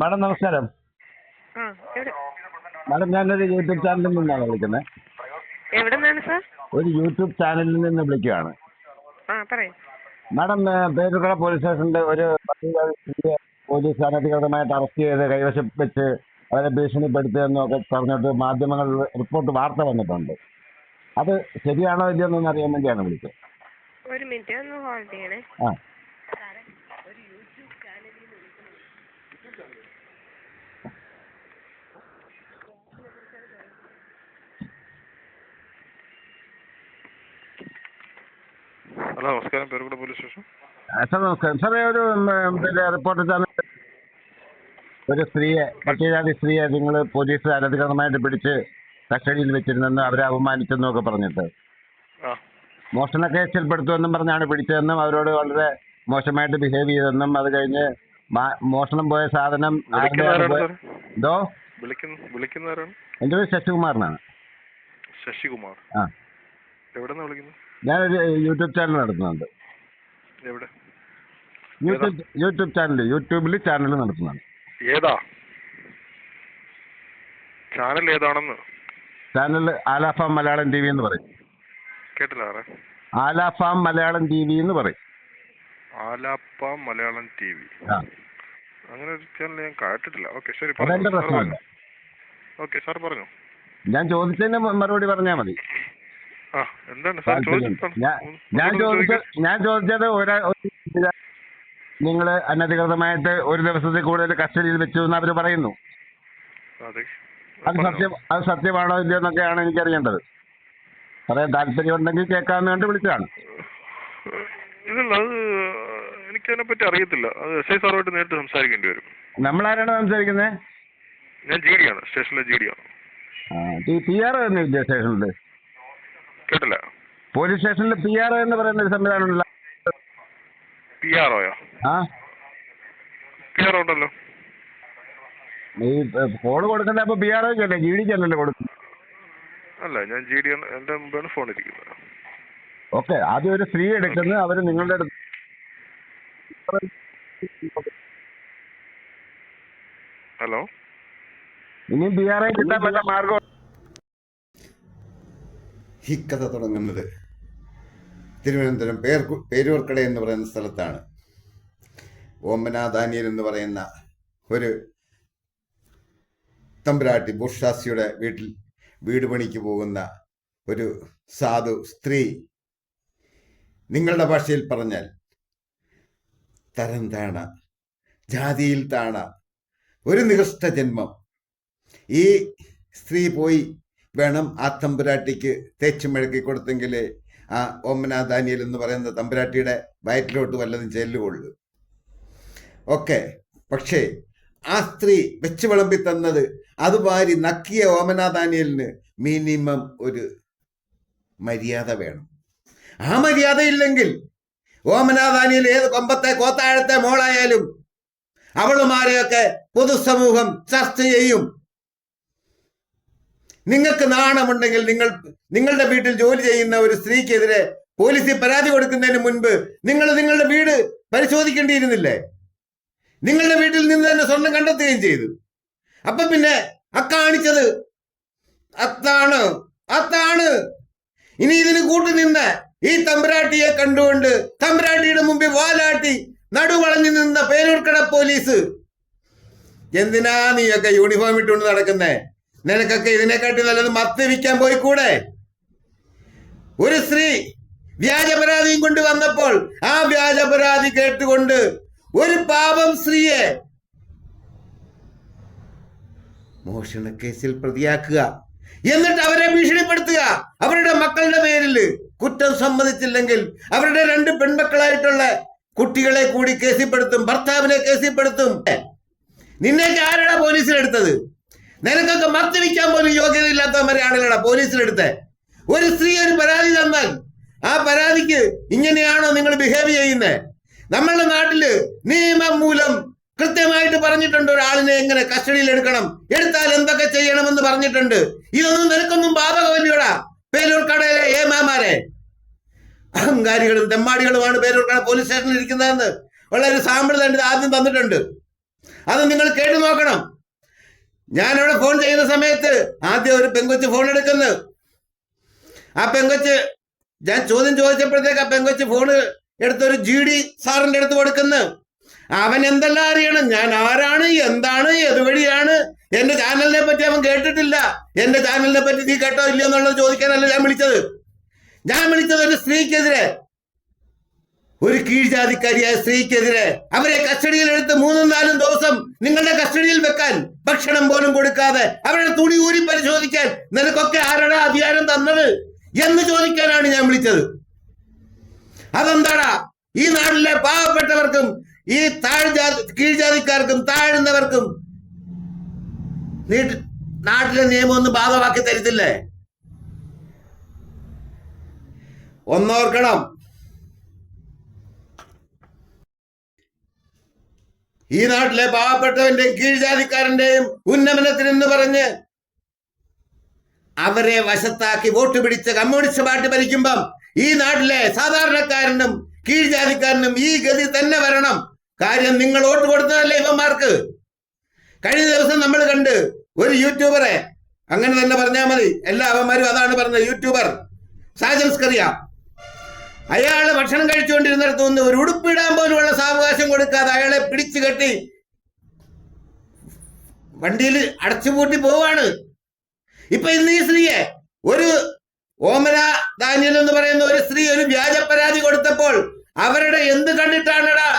Madam നമസ്കാരം. Madam ഞാനൊരു YouTube ചാനലിൽ നിന്നാണ് വിളിക്കുന്നത്. എവിടെ നിന്നാണ് സാർ ഒരു യൂട്യൂബ് ചാനലിൽ നിന്ന് വിളിക്കുകയാണ്. മാഡം ഏ, പേരുക്കട പോലീസ് സ്റ്റേഷന്റെ ഒരു പോലീസ് അനധികൃതമായിട്ട് അറസ്റ്റ് ചെയ്ത് കൈവശം വെച്ച് അവരെ ഭീഷണിപ്പെടുത്തിയെന്നൊക്കെ പറഞ്ഞിട്ട് മാധ്യമങ്ങളിൽ റിപ്പോർട്ട് വാർത്ത വന്നിട്ടുണ്ട്. അത് ശരിയാണോ ഇല്ലയോ എന്നൊന്ന് അറിയാൻ വേണ്ടിയാണ് വിളിച്ചത്. ഒരു മിനിറ്റ് ഒന്ന് ഹോൾഡ് ചെയ്യണേ. ആ. ഹലോ നമസ്കാരം. പേരുകൂടെ പോലീസ് സ്റ്റേഷൻ? സാർ നമസ്കാരം. സാറേ ഒരു പിന്നെ റിപ്പോർട്ട് ചാനൽ ഒരു സ്ത്രീയെ പട്ടികജാതി സ്ത്രീയെ നിങ്ങൾ പോലീസ് അനധികൃതമായിട്ട് പിടിച്ച് കസ്റ്റഡിയിൽ വെച്ചിരുന്നെന്ന് അവരെ അപമാനിച്ചെന്നും ഒക്കെ പറഞ്ഞിട്ട്. മോഷണ കേസിൽപ്പെടുത്തുമെന്നും പറഞ്ഞാണ് പിടിച്ചതെന്നും അവരോട് വളരെ മോശമായിട്ട് ബിഹേവ് ചെയ്തെന്നും അത് കഴിഞ്ഞ് മോഷണം പോയ സാധനം എന്തോ? എന്റെ പേര് ശശികുമാറിനാണ്. ശശികുമാർ. ആ. എവിടെ നിന്ന് വിളിക്കുന്നത്? ഞാനൊരു യൂട്യൂബ് ചാനൽ നടത്തുന്നുണ്ട്. എവിടെ? യൂട്യൂബ് യൂട്യൂബ് ചാനൽ യൂട്യൂബിൽ ചാനൽ നടത്തുന്നുണ്ട്. ഏതാ? ചാനൽ ഏതാണെന്ന്? ചാനൽ ആലാഫാം മലയാളം ടി വി എന്ന് പറയും. കേട്ടില്ല സാറേ. ആലാഫാം മലയാളം ടി വി എന്ന് പറയും. ആലാഫാം മലയാളം ടി വി. ആ. അങ്ങനെ ഒരു ചാനൽ ഞാൻ കേട്ടിട്ടില്ല. ഓക്കെ ശരി അതെന്റെ പറഞ്ഞു. പ്രശ്നമല്ല. ഓക്കെ സാർ പറഞ്ഞു. ഞാൻ ചോദിച്ചതിന് മ- മറുപടി പറഞ്ഞാൽ മതി. ഞാൻ ചോദിച്ച ഞാൻ ചോദിച്ചത് ഒരാ നിങ്ങൾ അനധികൃതമായിട്ട് ഒരു ദിവസത്തിൽ കൂടുതൽ കസ്റ്റഡിയിൽ വെച്ചു എന്ന് അവർ പറയുന്നു. അതെ. സത്യം അത് സത്യമാണോ ഇല്ലയോ എന്നൊക്കെയാണ് എനിക്കറിയേണ്ടത്. പറയാൻ താല്പര്യമുണ്ടെങ്കിൽ കേൾക്കാമെന്ന് കണ്ട് വിളിച്ചതാണ്. ഇല്ലല്ല അത് എനിക്കതിനെ പറ്റി അറിയത്തില്ല. അത് എസ് ഐ സാറുമായിട്ട് നേരിട്ട് സംസാരിക്കേണ്ടി വരും. നമ്മൾ ആരാണ് സംസാരിക്കുന്നത് ഞാൻ ജി ഡി ആണ്. സ്റ്റേഷനിലെ ആണ്. പി ആർ തന്നെ ഇല്ല സ്റ്റേഷനിൽ കേട്ടില്ല. പോലീസ് സ്റ്റേഷനിൽ പി ആർ എന്ന് പറയുന്ന ഒരു സംവിധാനമുണ്ടല്ലോ. പി ആർ ഒയോ ആ. പി ആർ ഉണ്ടല്ലോ. ഈ ഫോൺ കൊടുക്കണ്ട അപ്പൊ പി ആർ ഒക്കല്ലേ ജി ഡിക്കല്ലല്ലോ കൊടുക്കും അല്ല ഞാൻ ജി ഡി എന്റെ മുമ്പാണ് ഫോൺ ഇരിക്കുന്നത്. ഓക്കെ ആദ്യം ഒരു സ്ത്രീ എടുക്കുന്നത് അവർ നിങ്ങളുടെ അടുത്ത് ഹലോ ഇനിയും പി ആർ ഐ കിട്ടാൻ പറ്റാ മാർഗം ഈ കഥ തുടങ്ങുന്നത് തിരുവനന്തപുരം പേർ പേരൂർക്കട എന്ന് പറയുന്ന സ്ഥലത്താണ്. ഓമന ദാനിയൽ എന്ന് പറയുന്ന ഒരു തമ്പുരാട്ടി ബുർഷാസിയുടെ വീട്ടിൽ വീട് പണിക്ക് പോകുന്ന ഒരു സാധു സ്ത്രീ നിങ്ങളുടെ ഭാഷയിൽ പറഞ്ഞാൽ തരം താണ ജാതിയിൽ താണ ഒരു നികൃഷ്ട ജന്മം. ഈ സ്ത്രീ പോയി വേണം ആ തമ്പുരാട്ടിക്ക് തേച്ച് മെഴുക്കി കൊടുത്തെങ്കിൽ ആ ഓമന എന്ന് പറയുന്ന തമ്പുരാട്ടിയുടെ വയറ്റിലോട്ട് വല്ലതും ചെല്ലുകൊള്ളു ഓക്കെ. പക്ഷേ ആ സ്ത്രീ വെച്ച് വിളമ്പി തന്നത് അത് വാരി നക്കിയ ഓമന ദാനിയലിന് മിനിമം ഒരു മര്യാദ വേണം. ആ മര്യാദ ഇല്ലെങ്കിൽ ഓമന ഏത് കൊമ്പത്തെ കോത്താഴത്തെ മോളായാലും അവളുമാരെയൊക്കെ പൊതുസമൂഹം ചർച്ച ചെയ്യും. നിങ്ങൾക്ക് നാണമുണ്ടെങ്കിൽ നിങ്ങൾ നിങ്ങളുടെ വീട്ടിൽ ജോലി ചെയ്യുന്ന ഒരു സ്ത്രീക്കെതിരെ പോലീസിൽ പരാതി കൊടുക്കുന്നതിന് മുൻപ് നിങ്ങൾ നിങ്ങളുടെ വീട് പരിശോധിക്കേണ്ടിയിരുന്നില്ലേ? നിങ്ങളുടെ വീട്ടിൽ നിന്ന് തന്നെ സ്വർണം കണ്ടെത്തുകയും ചെയ്തു. അപ്പൊ പിന്നെ അക്കാണിച്ചത് അത്താണ് അത്താണ് ഇനി ഇതിന് കൂട്ടുനിന്ന് ഈ തമ്പുരാട്ടിയെ കണ്ടുകൊണ്ട് തമ്പുരാട്ടിയുടെ മുമ്പിൽ വാലാട്ടി നടുവളഞ്ഞു നിന്ന പേരൂർക്കട പോലീസ്. എന്തിനാ നീയൊക്കെ യൂണിഫോം ഇട്ടുകൊണ്ട് നടക്കുന്നേ? നിനക്കൊക്കെ ഇതിനെക്കാട്ടി നല്ലത് മത്ത് വിൽക്കാൻ പോയി കൂടെ ഒരു സ്ത്രീ വ്യാജപരാതിയും കൊണ്ട് വന്നപ്പോൾ ആ വ്യാജപരാതി കേട്ടുകൊണ്ട് ഒരു പാപം സ്ത്രീയെ മോഷണ കേസിൽ പ്രതിയാക്കുക. എന്നിട്ട് അവരെ ഭീഷണിപ്പെടുത്തുക. അവരുടെ മക്കളുടെ പേരിൽ കുറ്റം സമ്മതിച്ചില്ലെങ്കിൽ അവരുടെ രണ്ട് പെൺമക്കളായിട്ടുള്ള കുട്ടികളെ കൂടി കേസിപ്പെടുത്തും ഭർത്താവിനെ കേസിപ്പെടുത്തും. നിന്നേക്ക് ആരാണ് പോലീസിലെടുത്തത്? നിനക്കൊക്കെ മദ്യപിക്കാൻ പോലും യോഗ്യതയില്ലാത്തവരെയാണല്ലോടാ പോലീസിലെടുത്ത് ഒരു സ്ത്രീ ഒരു പരാതി തന്നാൽ ആ പരാതിക്ക് ഇങ്ങനെയാണോ നിങ്ങൾ ബിഹേവ് ചെയ്യുന്നത് നമ്മളുടെ നാട്ടിൽ നിയമം മൂലം കൃത്യമായിട്ട് പറഞ്ഞിട്ടുണ്ട് ഒരാളിനെ എങ്ങനെ കസ്റ്റഡിയിൽ എടുക്കണം എടുത്താൽ എന്തൊക്കെ ചെയ്യണമെന്ന് പറഞ്ഞിട്ടുണ്ട്. ഇതൊന്നും നിനക്കൊന്നും ബാധകമല്ലയോടാ പേരൂർക്കടയിലെ ഏമാമാരെ. അഹങ്കാരികളും തെമ്മാടികളുമാണ് പേരൂർക്കട പോലീസ് സ്റ്റേഷനിൽ ഇരിക്കുന്നതെന്ന് ഒരു സാമ്പിൾ തന്നെ ആദ്യം തന്നിട്ടുണ്ട്. അത് നിങ്ങൾ കേട്ടു നോക്കണം. ഞാനവിടെ ഫോൺ ചെയ്യുന്ന സമയത്ത് ആദ്യം ഒരു പെങ്കൊച്ച് ഫോൺ എടുക്കുന്നു. ആ പെങ്കൊച്ച് ഞാൻ ചോദ്യം ചോദിച്ചപ്പോഴത്തേക്ക് ആ പെങ്കൊച്ച് ഫോൺ എടുത്തൊരു ജി ഡി സാറിന്റെ അടുത്ത് കൊടുക്കുന്നു. അവൻ എന്തെല്ലാം അറിയണം? ഞാൻ ആരാണ്? എന്താണ്? എതുവഴിയാണ് എന്റെ ചാനലിനെ പറ്റി അവൻ കേട്ടിട്ടില്ല. എന്റെ ചാനലിനെ പറ്റി നീ കേട്ടോ ഇല്ലയോ എന്നുള്ളത് ചോദിക്കാനല്ല ഞാൻ വിളിച്ചത്. ഞാൻ വിളിച്ചത് ഒരു സ്ത്രീക്കെതിരെ. ഒരു കീഴ്ജാതിക്കാരിയായ സ്ത്രീക്കെതിരെ അവരെ കസ്റ്റഡിയിൽ എടുത്ത് മൂന്നും നാലും ദിവസം നിങ്ങളുടെ കസ്റ്റഡിയിൽ വെക്കാൻ ഭക്ഷണം പോലും കൊടുക്കാതെ അവരുടെ തുണി ഊരി പരിശോധിക്കാൻ നിനക്കൊക്കെ ആരുടെ അധികാരം തന്നത് എന്ന് ചോദിക്കാനാണ് ഞാൻ വിളിച്ചത്. അതെന്താടാ? ഈ നാട്ടിലെ പാവപ്പെട്ടവർക്കും ഈ താഴ്ജാതി കീഴ്ജാതിക്കാർക്കും താഴ്ന്നവർക്കും നീട്ട് നാട്ടിലെ നിയമം ഒന്ന് ബാധമാക്കി തരത്തില്ലേ? ഒന്നോർക്കണം. ഈ നാട്ടിലെ പാവപ്പെട്ടവന്റെയും കീഴ്ജാതിക്കാരന്റെയും ഉന്നമനത്തിനെന്ന് പറഞ്ഞ് അവരെ വശത്താക്കി വോട്ട് പിടിച്ച കമ്മ്യൂണിസ്റ്റ് പാർട്ടി ഭരിക്കുമ്പം ഈ നാട്ടിലെ സാധാരണക്കാരനും കീഴ്ജാതിക്കാരനും ഈ ഗതി തന്നെ വരണം. കാര്യം നിങ്ങൾ വോട്ട് കൊടുത്തതല്ലേ ഇവന്മാർക്ക്? കഴിഞ്ഞ ദിവസം നമ്മൾ കണ്ട് ഒരു യൂട്യൂബറെ അങ്ങനെ തന്നെ പറഞ്ഞാൽ മതി. എല്ലാ അവന്മാരും അതാണ് പറഞ്ഞത് യൂട്യൂബർ. സാജൻസ്കറിയ അയാൾ ഭക്ഷണം കഴിച്ചുകൊണ്ടിരുന്നിടത്തു നിന്ന് ഒരു ഉടുപ്പിടാൻ പോലുമുള്ള സാവകാശം കൊടുക്കാതെ അയാളെ പിടിച്ചു കെട്ടി വണ്ടിയിൽ അടച്ചുപൂട്ടി പോവാണ്. ഇപ്പൊ ഇന്ന് ഈ സ്ത്രീയെ ഒരു ഓമന ദാനിയൽ എന്ന് പറയുന്ന ഒരു സ്ത്രീ ഒരു വ്യാജ പരാതി കൊടുത്തപ്പോൾ അവരുടെ എന്ത് കണ്ടിട്ടാണടാ?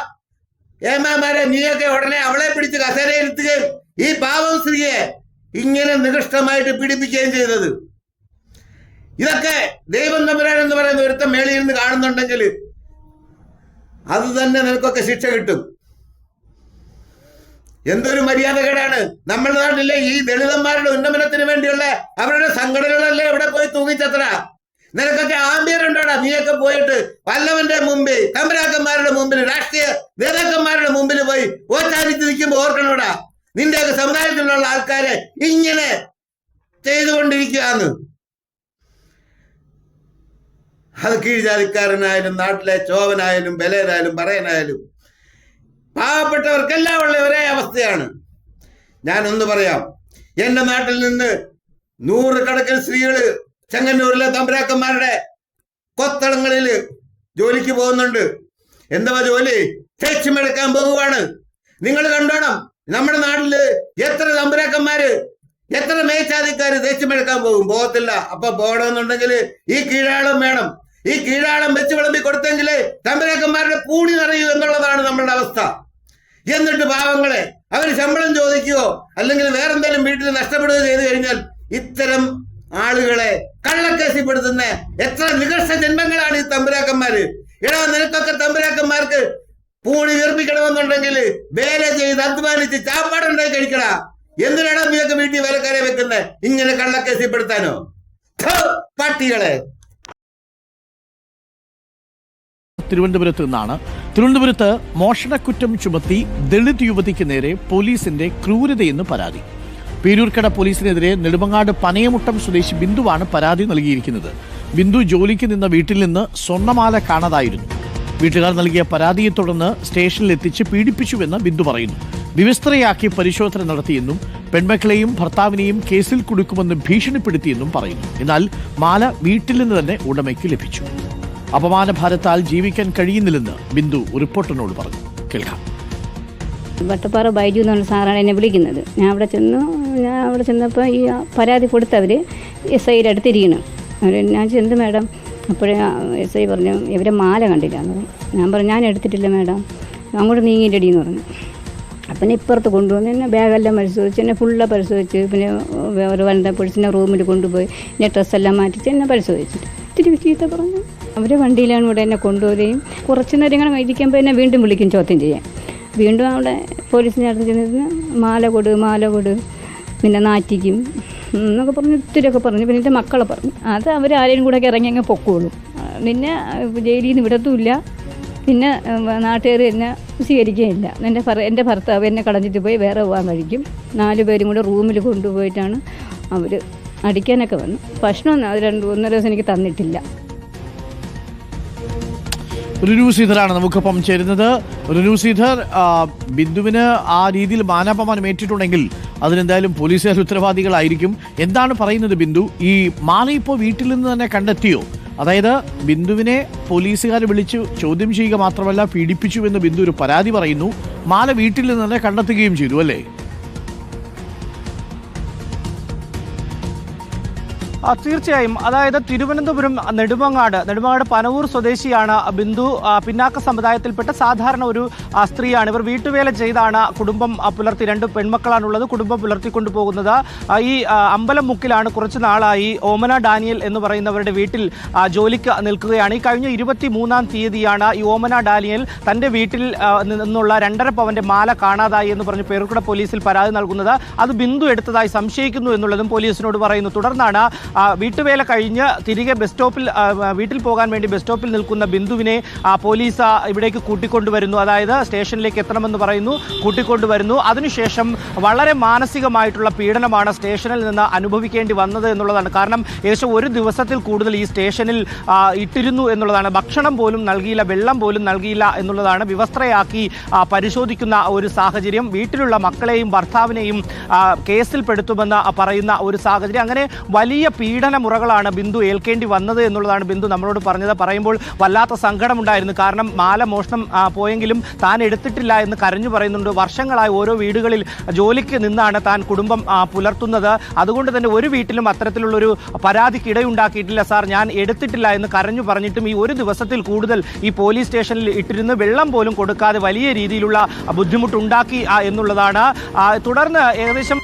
ഏമാമാരെ നീയൊക്കെ ഉടനെ അവളെ പിടിച്ച് കസേരയിരുത്തുകയും ഈ പാവം സ്ത്രീയെ ഇങ്ങനെ നികൃഷ്ടമായിട്ട് പീഡിപ്പിക്കുകയും ചെയ്തത്. ഇതൊക്കെ ദൈവം തമ്പുരാൻ എന്ന് പറയുന്ന ഒരുത്തം മേളിൽ നിന്ന് കാണുന്നുണ്ടെങ്കിൽ അത് തന്നെ നിനക്കൊക്കെ ശിക്ഷ കിട്ടും. എന്തൊരു മര്യാദകേടാണ് നമ്മളുടെ നാട്ടിലെ ഈ ദളിതന്മാരുടെ ഉന്നമനത്തിന് വേണ്ടിയുള്ള അവരുടെ സംഘടനകളല്ലേ എവിടെ പോയി തൂങ്ങിച്ചത്ര? നിനക്കൊക്കെ ആംബിയർ ഉണ്ടോടാ? നീയൊക്കെ പോയിട്ട് വല്ലവന്റെ മുമ്പിൽ തമ്പരാക്കന്മാരുടെ മുമ്പിൽ രാഷ്ട്രീയ നേതാക്കന്മാരുടെ മുമ്പിൽ പോയി ഓച്ചാനിച്ച് നിൽക്കുമ്പോൾ ഓർക്കണോടാ? നിന്റെയൊക്കെ സമുദായത്തിലുള്ള ആൾക്കാരെ ഇങ്ങനെ ചെയ്തുകൊണ്ടിരിക്കുകയാണ്. അത് കീഴ്ജാതിക്കാരനായാലും നാട്ടിലെ ചോവനായാലും ബലേനായാലും പറയനായാലും പാവപ്പെട്ടവർക്കെല്ലാം ഉള്ള ഒരേ അവസ്ഥയാണ്. ഞാൻ ഒന്ന് പറയാം. എന്റെ നാട്ടിൽ നിന്ന് നൂറുകണക്കിന് സ്ത്രീകൾ ചെങ്ങന്നൂരിലെ തമ്പുരാക്കന്മാരുടെ കൊത്തളങ്ങളിൽ ജോലിക്ക് പോകുന്നുണ്ട്. എന്തുവാ ജോലി? തേച്ചുമെടുക്കാൻ പോവുകയാണ്. നിങ്ങൾ കണ്ടോണം നമ്മുടെ നാട്ടിൽ എത്ര തമ്പരാക്കന്മാര് എത്ര മേച്ചാതിക്കാര് തേച്ചുമെടുക്കാൻ പോകും? പോകത്തില്ല. അപ്പൊ പോകണമെന്നുണ്ടെങ്കിൽ ഈ കീഴാളം വേണം. ഈ കീഴാളം വെച്ച് വിളമ്പി കൊടുത്തെങ്കിലേ തമ്പരാക്കന്മാരുടെ പൂണി നിറയൂ എന്നുള്ളതാണ് നമ്മളുടെ അവസ്ഥ. എന്നിട്ട് പാവങ്ങളെ അവർ ശമ്പളം ചോദിക്കുകയോ അല്ലെങ്കിൽ വേറെന്തെങ്കിലും വീട്ടിൽ നഷ്ടപ്പെടുകയോ ചെയ്തു കഴിഞ്ഞാൽ ഇത്തരം ആളുകളെ കള്ളക്കേസിപ്പെടുത്തുന്ന എത്ര നികർഷ ജന്മങ്ങളാണ് ഈ തമ്പുരാക്കന്മാര്. ഇടവ നിനക്കൊക്കെ തമ്പുരാക്കന്മാർക്ക് പൂണി വീർപ്പിക്കണമെന്നുണ്ടെങ്കിൽ വേല ചെയ്ത് അധ്വാനിച്ച് ചാപ്പാടുണ്ടായി കഴിക്കടാ. എന്തിനാണ് നീയൊക്കെ വീട്ടിൽ വേലക്കാരെ വെക്കുന്നത് ഇങ്ങനെ കള്ളക്കേസിപ്പെടുത്താനോ പട്ടികളെ. തിരുവനന്തപുരത്ത് നിന്നാണ്. തിരുവനന്തപുരത്ത് മോഷണക്കുറ്റം ചുമത്തി ദളിത് യുവതിക്ക് നേരെ പോലീസിന്റെ ക്രൂരതയെന്ന് പരാതി. പേരൂർക്കട പോലീസിനെതിരെ നെടുമങ്ങാട് പനയമുട്ടം സ്വദേശി ബിന്ദുവാണ് പരാതി നൽകിയിരിക്കുന്നത്. ബിന്ദു ജോലിക്ക് നിന്ന വീട്ടിൽ നിന്ന് സ്വർണമാല കാണാതായിരുന്നു. വീട്ടുകാർ നൽകിയ പരാതിയെ തുടർന്ന് സ്റ്റേഷനിൽ എത്തിച്ച് പീഡിപ്പിച്ചുവെന്ന് ബിന്ദു പറയുന്നു. വിവസ്ത്രയാക്കി പരിശോധന നടത്തിയെന്നും പെൺമക്കളെയും ഭർത്താവിനെയും കേസിൽ കുടുക്കുമെന്ന് ഭീഷണിപ്പെടുത്തിയെന്നും പറയുന്നു. എന്നാൽ മാല വീട്ടിൽ നിന്ന് തന്നെ ഉടമയ്ക്ക് ലഭിച്ചു. അപമാനഭാരത്താൽ ജീവിക്കാൻ കഴിയുന്നില്ലെന്ന് ബിന്ദു റിപ്പോർട്ടറിനോട് പറഞ്ഞു. കേൾക്കാം. വട്ടപ്പാറ ബൈജു എന്ന് പറഞ്ഞ സാറാണ് എന്നെ വിളിക്കുന്നത്. ഞാൻ അവിടെ ചെന്നു ഞാൻ അവിടെ ചെന്നപ്പോൾ ഈ പരാതി കൊടുത്തവർ എസ് ഐയുടെ അടുത്തിരിക്കണം അവർ ഞാൻ ചെന്ന് മാഡം? അപ്പോഴേ എസ് ഐ പറഞ്ഞു ഇവരെ മാല കണ്ടില്ല. എന്ന് പറഞ്ഞു. ഞാൻ പറഞ്ഞു ഞാൻ എടുത്തിട്ടില്ല മാഡം. അങ്ങോട്ട് നീങ്ങിയിട്ടടി എന്ന് പറഞ്ഞു. അപ്പം ഇപ്പുറത്ത് കൊണ്ടുവന്ന്. എന്നെ ബാഗെല്ലാം പരിശോധിച്ച് എന്നെ ഫുള്ള് പരിശോധിച്ച് പിന്നെ ഒരു വനിത പൊളിച്ചിനെ റൂമിൽ കൊണ്ടുപോയി എന്നെ ഡ്രസ്സെല്ലാം മാറ്റിച്ച് എന്നെ പരിശോധിച്ചിട്ട്. ഇത്തിരി ചീത്ത പറഞ്ഞു. അവർ വണ്ടിയിലാണ് ഇവിടെ എന്നെ കൊണ്ടുപോവുകയും കുറച്ച് നേരം ഇങ്ങനെ ഇരിക്കുമ്പോൾ എന്നെ വീണ്ടും വിളിക്കും ചോദ്യം ചെയ്യാൻ. വീണ്ടും അവിടെ പോലീസിനെ അടുത്ത് ചെന്നിരുന്ന് മാല കൊടു മാല കൊട് പിന്നെ നാറ്റിക്കും എന്നൊക്കെ പറഞ്ഞ് ഒത്തിരിയൊക്കെ പറഞ്ഞു. പിന്നെ എന്റെ മക്കളെ പറഞ്ഞു. അത് അവർ ആരെയും കൂടെ ഒക്കെ ഇറങ്ങി അങ്ങ് പൊക്കോളും. പിന്നെ ജയിലിൽ നിന്ന് വിടത്തുമില്ല. പിന്നെ നാട്ടുകാർ എന്നെ സ്വീകരിക്കുകയില്ല. എന്റെ എന്റെ ഭർത്താവ് എന്നെ കളഞ്ഞിട്ട് പോയി വേറെ പോകാൻ കഴിക്കും നാല് പേരും കൂടെ റൂമിൽ കൊണ്ടുപോയിട്ടാണ് അവർ അടിക്കാനൊക്കെ വന്നു. ഭക്ഷണം അത് രണ്ട് ഒന്നര ദിവസം എനിക്ക് തന്നിട്ടില്ല. റുനു ശ്രീധറാണ് നമുക്കൊപ്പം ചേരുന്നത്. റുനു ശ്രീധർ ബിന്ദുവിന് ആ രീതിയിൽ മാനാപമാനം ഏറ്റിട്ടുണ്ടെങ്കിൽ അതിനെന്തായാലും പോലീസുകാർ ഉത്തരവാദികളായിരിക്കും. എന്താണ് പറയുന്നത് ബിന്ദു? ഈ മാല ഇപ്പോൾ വീട്ടിൽ നിന്ന് തന്നെ കണ്ടെത്തിയോ? അതായത് ബിന്ദുവിനെ പോലീസുകാർ വിളിച്ച് ചോദ്യം ചെയ്യുക മാത്രമല്ല പീഡിപ്പിച്ചു എന്ന് ബിന്ദു ഒരു പരാതി പറയുന്നു. മാല വീട്ടിൽ നിന്ന് തന്നെ കണ്ടെത്തുകയും ചെയ്തു അല്ലേ? തീർച്ചയായും. അതായത് തിരുവനന്തപുരം നെടുമങ്ങാട് നെടുമങ്ങാട് പനവൂർ സ്വദേശിയാണ് ബിന്ദു. പിന്നാക്ക സമുദായത്തിൽപ്പെട്ട സാധാരണ ഒരു സ്ത്രീയാണ്. ഇവർ വീട്ടുവേല ചെയ്താണ് കുടുംബം പുലർത്തി. രണ്ട് പെൺമക്കളാണുള്ളത് കുടുംബം പുലർത്തിക്കൊണ്ടു പോകുന്നത് ഈ ആ, അമ്പലം മുക്കിലാണ് കുറച്ച് നാളായി ഓമന ഡാനിയൽ എന്ന് പറയുന്നവരുടെ വീട്ടിൽ ജോലിക്ക് നിൽക്കുകയാണ്. ഈ കഴിഞ്ഞ ഇരുപത്തി മൂന്നാം തീയതിയാണ് ഈ ഓമന ഡാനിയൽ തന്റെ വീട്ടിൽ നിന്നുള്ള രണ്ടര പവന്റെ മാല കാണാതായി എന്ന് പറഞ്ഞ് പേരുക്കുട പോലീസിൽ പരാതി നൽകുന്നത്. അത് ബിന്ദു എടുത്തതായി സംശയിക്കുന്നു എന്നുള്ളതും പോലീസിനോട് പറയുന്നു. തുടർന്നാണ് വീട്ടുവേല കഴിഞ്ഞ് തിരികെ ബസ് സ്റ്റോപ്പിൽ വീട്ടിൽ പോകാൻ വേണ്ടി ബസ് സ്റ്റോപ്പിൽ നിൽക്കുന്ന ബിന്ദുവിനെ പോലീസ് ഇവിടേക്ക് കൂട്ടിക്കൊണ്ടുവരുന്നു. അതായത് സ്റ്റേഷനിലേക്ക് എത്തണമെന്ന് പറയുന്നു. കൂട്ടിക്കൊണ്ടുവരുന്നു. അതിനുശേഷം വളരെ മാനസികമായിട്ടുള്ള പീഡനമാണ് സ്റ്റേഷനിൽ നിന്ന് അനുഭവിക്കേണ്ടി വന്നത് എന്നുള്ളതാണ്. കാരണം ഏകദേശം ഒരു ദിവസത്തിൽ കൂടുതൽ ഈ സ്റ്റേഷനിൽ ഇട്ടിരുന്നു എന്നുള്ളതാണ്. ഭക്ഷണം പോലും നൽകിയില്ല വെള്ളം പോലും നൽകിയില്ല എന്നുള്ളതാണ് വിവസ്ത്രയാക്കി പരിശോധിക്കുന്ന ഒരു സാഹചര്യം. വീട്ടിലുള്ള മക്കളെയും ഭർത്താവിനെയും കേസിൽപ്പെടുത്തുമെന്ന് പറയുന്ന ഒരു സാഹചര്യം. അങ്ങനെ വലിയ പീഡന മുറകളാണ് ബിന്ദു ഏൽക്കേണ്ടി വന്നത് എന്നുള്ളതാണ് ബിന്ദു നമ്മളോട് പറഞ്ഞത്. പറയുമ്പോൾ വല്ലാത്ത സങ്കടമുണ്ടായിരുന്നു. കാരണം മാല മോഷണം പോയെങ്കിലും താൻ എടുത്തിട്ടില്ല എന്ന് കരഞ്ഞു പറയുന്നുണ്ട്. വർഷങ്ങളായി ഓരോ വീടുകളിൽ ജോലിക്ക് നിന്നാണ് താൻ കുടുംബം പുലർത്തുന്നത്. അതുകൊണ്ട് തന്നെ ഒരു വീട്ടിലും അത്തരത്തിലുള്ളൊരു പരാതിക്ക് ഇടയുണ്ടാക്കിയിട്ടില്ല സാർ. ഞാൻ എടുത്തിട്ടില്ല എന്ന് കരഞ്ഞു പറഞ്ഞിട്ടും ഈ ഒരു ദിവസത്തിൽ കൂടുതൽ ഈ പോലീസ് സ്റ്റേഷനിൽ ഇട്ടിരുന്ന് വെള്ളം പോലും കൊടുക്കാതെ വലിയ രീതിയിലുള്ള ബുദ്ധിമുട്ടുണ്ടാക്കി എന്നുള്ളതാണ്. തുടർന്ന് ഏകദേശം